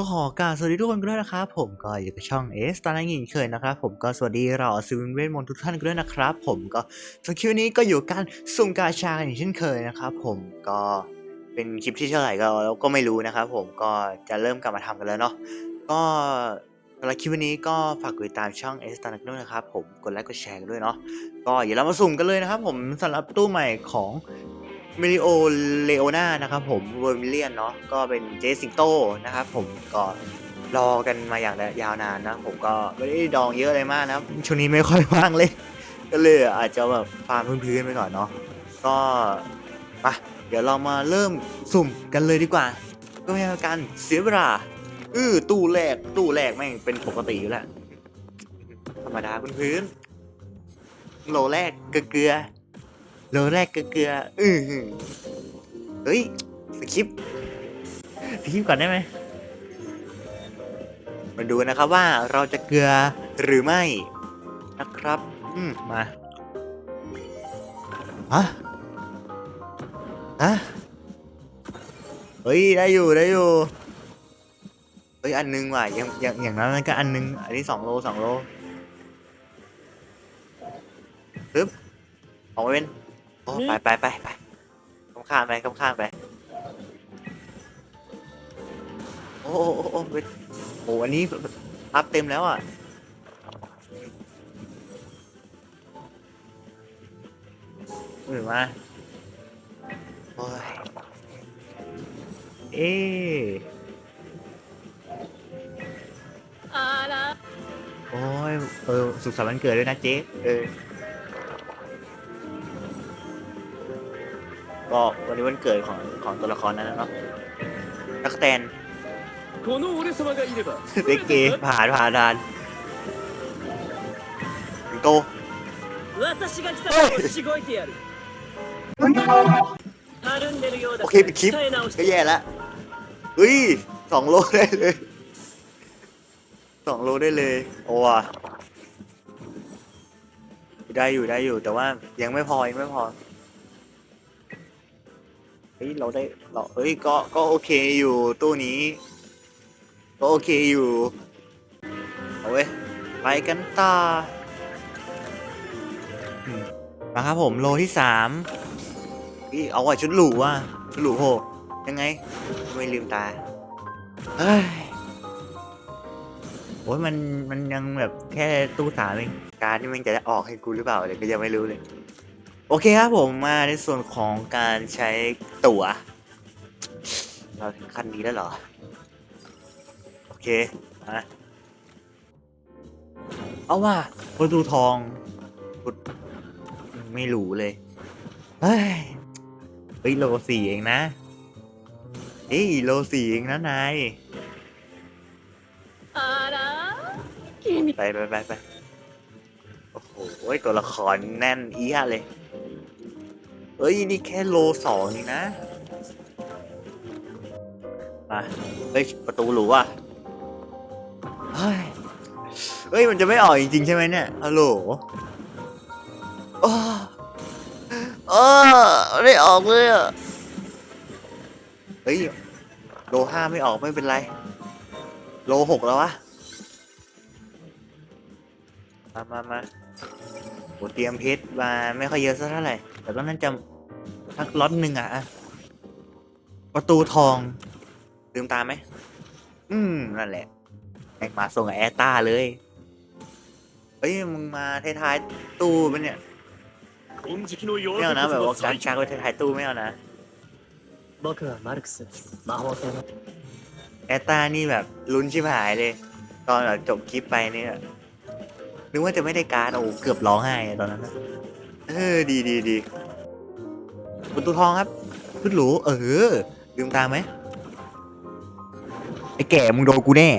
ก็ขอกราบสวัสดีทุกคนกันด้วยนะครับผมก็อยู่กับช่องเอสตอนนั้นยินเคยนะครับผมก็สวัสดีเราซิวินเวทมนต์ทุกท่านกันด้วยนะครับ ผมก็สำหรับคลิปนี้ก็อยู่การสุ่มกาชากันอย่างเช่นเคยนะครับผมก็เป็นคลิปที่เท่าไหร่ก็เราก็ไม่รู้นะครับผมก็จะเริ่มกลับมาทำกันแล้วเนาะก็สำหรับคลิปนี้ก็ฝากกดติดตามช่องเอสตอนนั้นด้วยนะครับผมกดไลค์กดแชร์กันด้วยเนาะก็อย่าเรามาสุ่มกันเลยนะครับผมสำหรับตู้ใหม่ของ มิลิโอเลโอนานะครับผมเวอร์มิเลียนเนาะก็เป็นเจสิงโตนะครับผมก็รอกันมาอย่างยาวนานนะ ผมก็ไม่ได้ดองเยอะอะไรมากนะช่วงนี้ไม่ค่อยว่างเลย ก็เลยอาจจะแบบฟาร์มพื้นๆไปก่อนเนาะก็ไปเดี๋ยวเรามาเริ่มสุ่มกันเลยดีกว่า ก็ไม่เป็นการเสียเวลาอือตู้แรกตู้แรกแม่งเป็นปกติอยู่แล้วธรรมดาพื้นๆโลแรกเกลือ โลแรกเกลืออือเฮ้ยสคริปต์สคริปต์ก่อนได้ไหมมาดูนะครับว่าเราจะเกลือหรือไม่นะครับ อืมมาฮะฮะเฮ้ยได้อยู่ได้อยู่เฮ้ยอันนึงว่ะอย่างอย่างอย่างนั้นมันก็อันนึง อันนี้สองโลสองโลปึ๊บออกมาเป็น โอ้ไปไปไปไปข้ามข้ามไปข้ามข้ามไป โอ้โอ้โอ้โอ้เว้ยโอ้อันนี้อัพเต็มแล้วอะหรือมาโอ้ยเอ๊ะあらโอ้ยเออสุขสันต์วันเกิดด้วยนะเจ๊เออ ก็วันนี้วันเกิดของของตัวละครนั้นนะเนาะนักแตนเด็กเกผ่านผ่านผ่านโตโอเคปิดคลิปก็แย่ละเฮ้ยสองโลได้เลยสองโลได้เลย โอ้ว่ได้อยู่ได้อยู่แต่ว่ายังไม่พอยังไม่พอ เฮ้ยเราได้เราเฮ้ยก็ก็โอเคอยู่ตู้นี้ ก็โอเคอยู่เอาเว้ยไปกันต่อมาครับผมโลที่สามพี่เอาไว่ะชุดหรูว่ะชุดหรูโหยังไงไม่ลืมตาเฮ้ยโอ้ยมันมันยังแบบแค่ตู้สามเองการที่มันจะได้ออกให้กูหรือเปล่าเดี๋ยก็ยังไม่รู้เลย โอเคครับผมมาในส่วนของการใช้ตั๋ว เราถึงขั้นนี้แล้วเหรอ โอเคมาเอาว่าประตูทองุไม่รู้เลย เฮ้ยเฮ้ยโลสี่เองนะเฮ้ยโลสี่เองนะนายไปไปไปไปโอ้โหตัวละครแน่นเอี้ยเลย เอ้ย นี่แค่โลสองนะมาเฮ้ย ประตูหรูอะเฮ้ยเฮ้ย มันจะไม่ออกจริงๆใช่ไหมเนี่ยฮัลโหลโอ้โอ้ไม่ออกเลยอะเฮ้ย โลห้าไม่ออกไม่เป็นไร โลหกแล้ววะ มามามาโหเตรียมเพชรมาไม่ค่อยเยอะสักเท่าไหร่ แต่ก็น่าจะ สักล็อตหนึ่งอะ ประตูทอง ลืมตาไหม อืม นั่นแหละแม่มาส่งแอตตาเลย เฮ้ย มึงมาท้ายๆตู้มันเนี่ยไม่เอานะแบบว่าการชักไว้ท้ายๆตู้ไม่เอานะแอตตานี่แบบลุ้นชิบหายเลย ตอนแบบจบคลิปไปเนี่ยนึกว่าจะไม่ได้การ์ดโอ้เกือบร้องไห้ตอนนั้นนะเออดีดีดี ประตูทองครับขึ้นหรูเออลืมตาไหมไอ้แก่มึงโดนกูแน่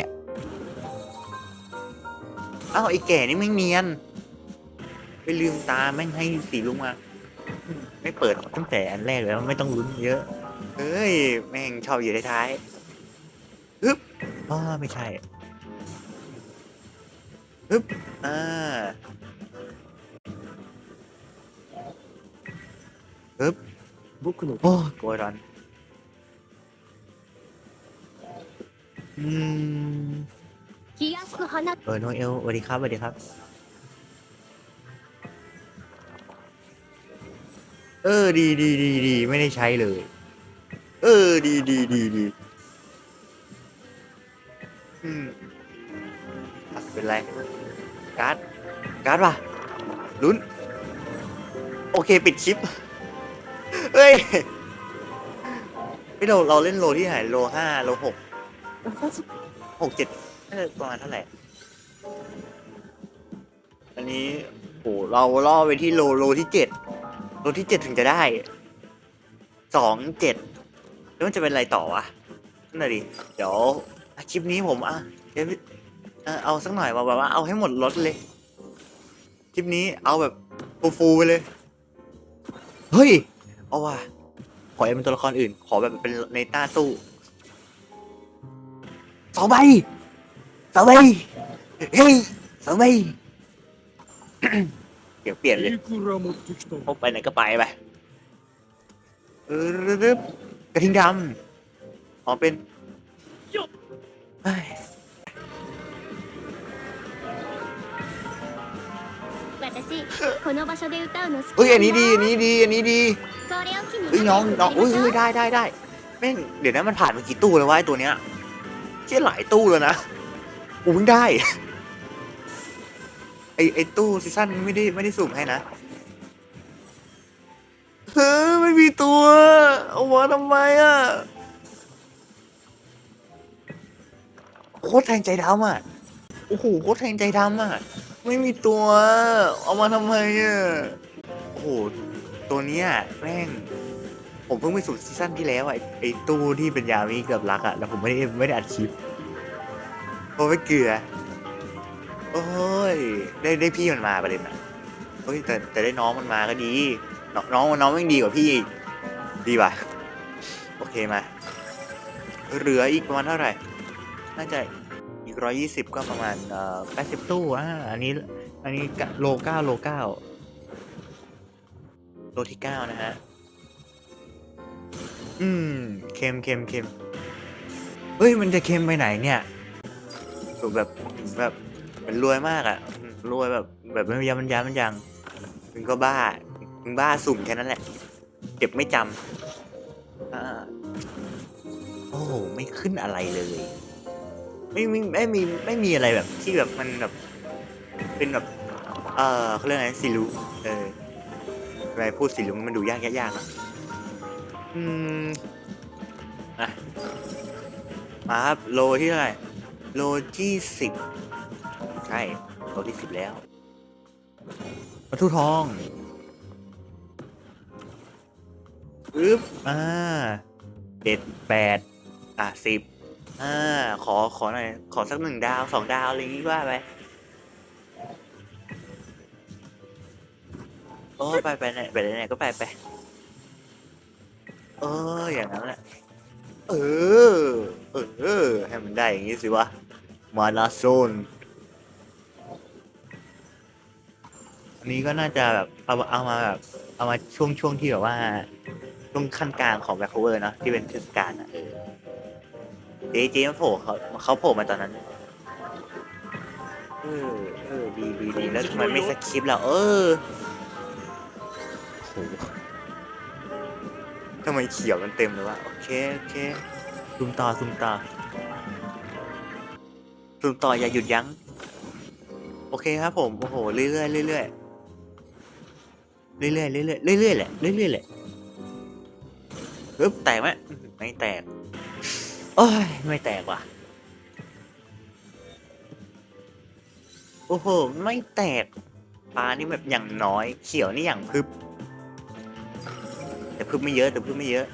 เอ้าไอ้แก่นี่แม่งเนียน ไปลืมตาแม่งให้สีลุงมา ไม่เปิดตั้งแต่อันแรกเลยไม่ต้องลุ้นเยอะเฮ้ยแม่งชอบอยู่ท้ายฮึบอ๋อไม่ใช่ฮึบอ่า 僕のあご覧อืมキアスの花เออน้องเอลสวัสดีครับสวัสดีครับ เออดีดีดีดีไม่ได้ใช้เลย เออดีดีดีดีอืมอะเป็นไร การ์ดการ์ดป่ะลุ้น โอเค ปิดชิป เฮ้ยพี่เราเราเล่นโลที่ไหนโลห้าโลหกหกเจ็ดน่าจะประมาณเท่าไหร่อันนี้โหเราล่อไปที่โลโลที่เจ็ดโลที่เจ็ดถึงจะได้สองเจ็ดแล้วมันจะเป็นอะไรต่อวะนั่นน่ะดิเดี๋ยวอะคลิปนี้ผมอะเดี๋ยวเอ่อเอาสักหน่อยมาแบบว่าเอาให้หมดรถเลย คลิปนี้เอาแบบฟูๆไปเลย เฮ้ย เอาว่ะขอเป็นตัวละครอื่น ขอแบบเป็นในต้าสู้สองใบสองใบเฮ้ยสองใบเดี๋ยวเปลี่ยนเลยพกไปไหนก็ไปไปเออกระทิงดำขอเป็น เอ้ยอันนี้ดีอันนี้ดีอันนี้ดีเอ้ยน้องน้องอุ้ยได้ได้ได้แม่งเดี๋ยวนะมันผ่านไปกี่ตู้แล้ววะไอตัวเนี้ยเจ๊หลายตู้แล้วนะอู้งได้ไอไอตู้ซีซั่นไม่ได้ไม่ได้สุ่มให้นะเฮ้ยไม่มีตัวเอาวะทำไมอะโคตรแทงใจดำอะโอ้โหโคตรแทงใจดำอะ ไม่มีตัว เอามาทำไมอะโอ้โห ตัวเนี้ยแม่ง ผมเพิ่งไปสู่ซีซั่นที่แล้วอะไอ้ไอตู้ที่เป็นยามีเกือบรักอะแล้วผมไม่ได้ไม่ได้อัดคลิปเพราะไม่เกลือ โอ้ย ได้ได้พี่มันมาประเด็นอะเฮ้ยแต่แต่ได้น้องมันมาก็ดีน้องน้องน้องแม่งดีกว่าพี่อีกดีว่ะ โอเคมา เหลืออีกประมาณเท่าไหร่ น่าจะ ร้อยี่สิบก็ประมาณเอ่อแปดสิบตู้อ่าอันนี้อันนี้โลเก้าโลเก้าโลที่เก้านะฮะ อืมเค็มเค็มเค็มเฮ้ย มันจะเค็มไปไหนเนี่ยแบบแบบมันรวยมากอะรวยแบบแบบไม่ยามันยามันยังมึงก็บ้ามึงบ้าสุ่มแค่นั้นแหละ เก็บไม่จำอ่าโอ้ไม่ขึ้นอะไรเลย ไม่ไม่ไม่มีไม่มีอะไรแบบที่แบบมันแบบเป็นแบบเออเขาเรียกอะไรสิลุเอออะไรพูดสิลุมันดูยากยากๆนะอืมอะมาครับโลที่เท่าไหร่โลที่สิบใช่โลที่สิบแล้ววัตถุทองอึ๊บอ่าเจ็ดแปดอะสิบ อ่า ขอ ขอหน่อย ขอสักหนึ่งดาวสองดาวอะไรอย่างงี้ว่าไป โอ้ไปไปไหนไปไหนก็ไปไป เออ อย่างนั้นแหละ เออ เออ ให้มันได้อย่างนี้สิวะ มาลาโซน อันนี้ก็น่าจะแบบเอาเอามาแบบ เอามาช่วงช่วงที่แบบว่า ช่วงขั้นกลางของแบ็คโคเวอร์เนาะที่เป็นเทศกาลอะ เออเจเจมาโผล่เขาเขาโผล่มาตอนนั้น เออเออดีดีดีแล้วทำไมไม่สคริปต์ล่ะเออโหทำไมเขียวมันเต็มเลยวะโอเคโอเคซูมต่อซูมต่อซูมต่ออย่าหยุดยั้ง โอเคครับผมโอ้โหเรื่อยๆเรื่อยๆเรื่อยๆเรื่อยๆเรื่อยๆแหละเรื่อยๆแหละปึ๊บแตกไหมไม่แตก โอ้ยไม่แตกว่ะ โอ้โห ไม่แตกปลานี่แบบอย่างน้อย เขียวนี่อย่างพึบ แต่พึ่งไม่เยอะแต่พึ่งไม่เยอะ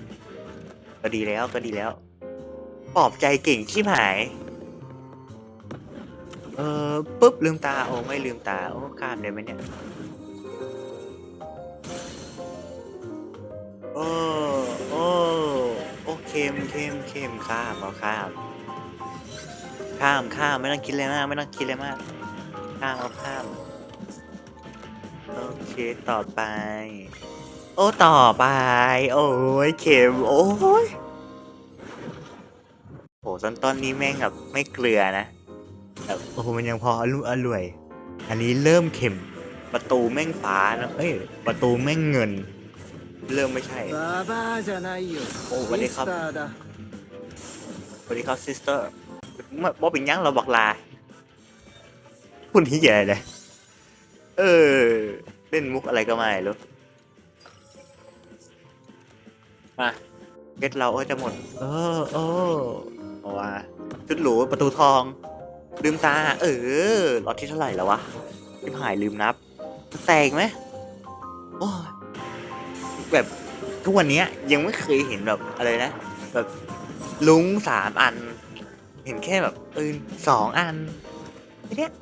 ก็ดีแล้วก็ดีแล้ว ปลอบใจเก่งชิบหาย เออปุ๊บลืมตา โอ้ไม่ลืมตา โอ้ข้ามได้ไหมเนี่ย โอ้โอ้โอ้เค็มเค็มเค็มข้ามเอาข้าม ข้ามข้ามไม่ต้องคิดเลยมากไม่ต้องคิดเลยมากข้ามเอาข้าม โอเคต่อไป โอ้ต่อไป โอ้ยเข็มโอ้ยโอ้ตอนตอนนี้แม่งแบบไม่เกลือนะแบบโอ้โหมันยังพออรุอร่วย อันนี้เริ่มเค็มประตูแม่งฟ้านะเอ้ยประตูแม่งเงิน เริ่มไม่ใช่ ババアじゃないよおสวัสดีครับ ミスターだ สวัสดีครับซิสเตอร์ว่าเป็นยังเราบอกลาคุณที่ใหญ่เลย เออ เล่นมุกอะไรก็ไม่รู้ มาเพชรเราก็จะหมด เออเออเอาว่าชุดหรูประตูทอง ลืมตา เออล็อตที่เท่าไหร่แล้ววะที่หายลืมนับ แตกไหมโอ้ย แบบทุกวันเนี้ยยังไม่เคยเห็นแบบอะไรนะ แบบลุงสามอัน เห็นแค่แบบเออสองอันแค่เนี้ย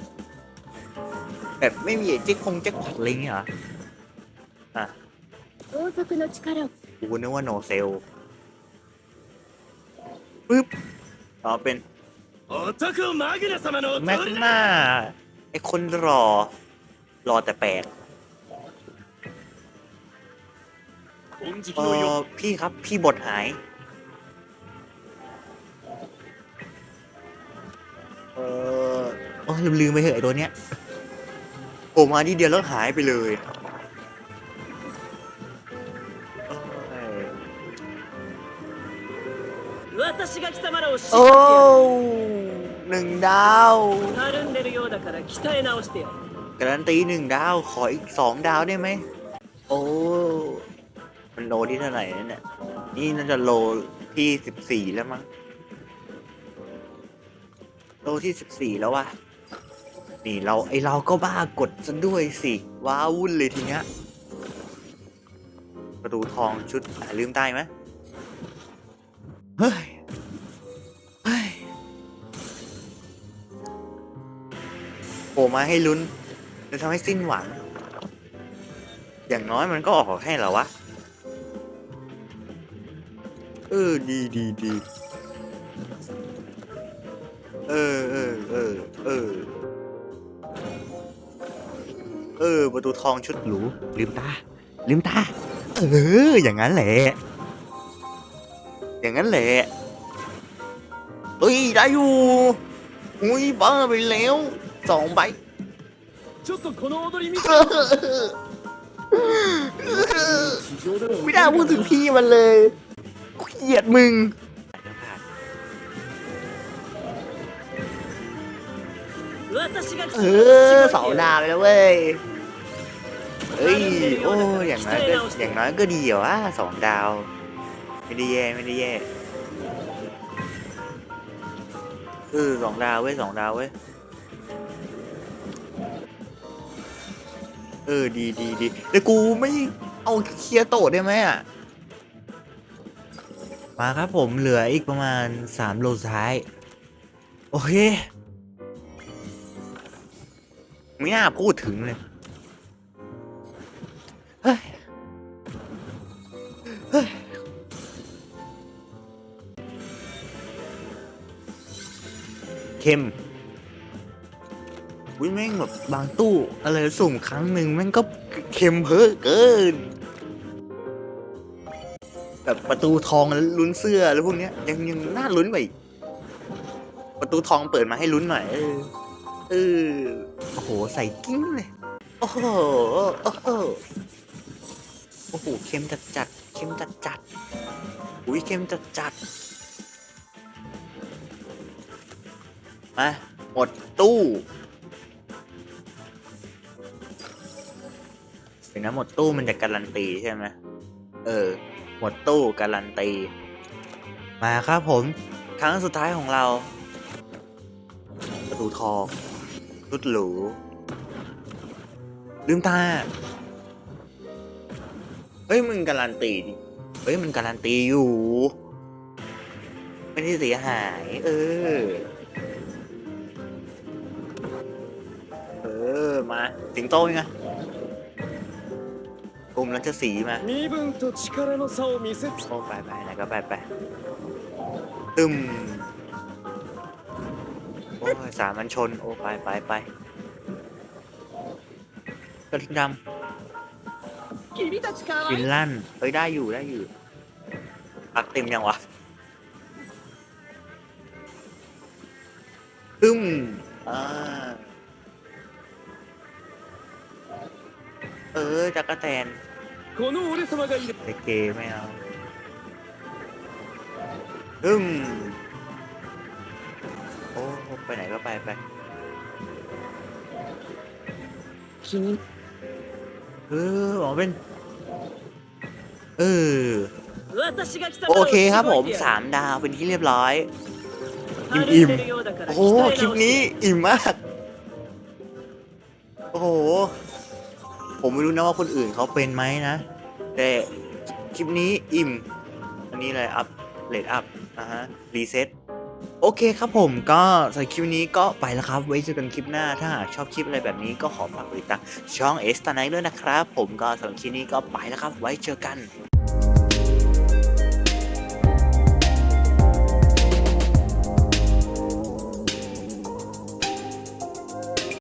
แบบไม่มีเจ๊กคงเจ๊กพอตอะไรเงี้ยเหรอ 王族の力を กูนึกว่าโนเซลปึ๊บอ๋อเป็น 男マグナ様の แม็กมาไอคนรอ รอแต่แปลก 金色 เอ のよ อพี่ครับพี่บทหาย เออโอ้ยลืมๆไปเถอะไอตัวเนี้ยโผล่มาทีเดียวแล้วหายไปเลยโอ้ย 私が貴様らをしっ โอ้ か หนึ่งดาว りやるたるんでるようだから鍛え直してやる การันตีหนึ่งดาว ขออีกสองดาวได้ไหม โอ้ มันโลที่เท่าไหร่นั่นเนี่ย นี่น่าจะโลที่สิบสี่แล้วมั้ง โลที่สิบสี่แล้ววะนี่เราไอเราก็บ้ากดซะด้วยสิ ว้าวุ่นเลยทีเนี้ย ประตูทองชุดอะลืมใต้ไหมเฮ้ย เฮ้ยโผล่มาให้ลุ้นจะทำให้สิ้นหวัง อย่างน้อยมันก็ออกให้เหรอวะ เออดีดีดีเออเออเออเออเออประตูทองชุดหรูลืมตาลืมตาเอออย่างนั้นแหละ อย่างนั้นแหละเฮ้ยได้อยู่อุ้ยบ้าไปแล้วสองใบไม่ได้พูดถึงพี่มันเลย เกียดมึง เออสองดาวเลยเว้ย เฮ้ย โอ้อย่างน้อยก็อย่างน้อยก็ดีเหรอะสองดาว ไม่ได้แย่ไม่ได้แย่เออสองดาวเว้ยสองดาวเว้ย เออดีดีดีแต่กูไม่เอาเคลียร์โตได้ไหมอะ มาครับผมเหลืออีกประมาณสามโลท้าย โอเค ไม่น่าพูดถึงเลยเฮ้ยเฮ้ยเค็มวิแม่งแบบบางตู้อะไรสุ่มครั้งหนึ่งแม่งก็เค็มเพ้อเกิน แบบประตูทองลุ้นเสื้อแล้วพวกเนี้ยยังยังน่าลุ้นไปประตูทองเปิดมาให้ลุ้นหน่อยเออเออโอ้โหใส่กิ้งเลยโอ้โหโอ้โหโอ้โหเค็มจัดจัดเค็มจัดจัดอุ้ยเค็มจัดจัดมาหมดตู้เดี๋ยวนะหมดตู้มันจะการันตีใช่ไหมเออ หมดตู้การันตี มาครับผมครั้งสุดท้ายของเรา ประตูทองชุดหรูลืมตาเฮ้ยมึงการันตีดิเฮ้ยมันการันตีอยู่ ไม่ได้เสียหาย เออ เออ มาสิงโตยังไง กลุ่มรัชสีมาโอ้ไปไปแล้วก็ไปไปตึมโอ้ยสามัญชน โอ้ไปไปไปกระดิ่งดำกินลั่นเฮ้ยได้อยู่ได้อยู่ ปักเต็มยังวะ เออจักรแตน この俺様がいる เด็กเกย์ไม่เอาตึ้มโอ้ไปไหนก็ไปไป 気に เอออ๋อเป็น เออ 私が貴様 โอ を เคครับผม しごいてやる สามดาวเป็นที่เรียบร้อย 歩いてอิ่ม るようだから โอ้โห 鍛え คลิป 直し นี้อิ่มมาก โอ้โห ผมไม่รู้นะว่าคนอื่นเขาเป็นไหมนะ แต่คลิปนี้อิ่ม อันนี้เลยอัพเลดอัพนะฮะรีเซ็ตโอเคครับผมก็สำหรับคลิปนี้ก็ไปแล้วครับ ไว้เจอกันคลิปหน้า ถ้าหากชอบคลิปอะไรแบบนี้ก็ขอฝากติดตามช่องเอสตาไนด้วยนะครับ ผมก็สำหรับคลิปนี้ก็ไปแล้วครับ ไว้เจอกัน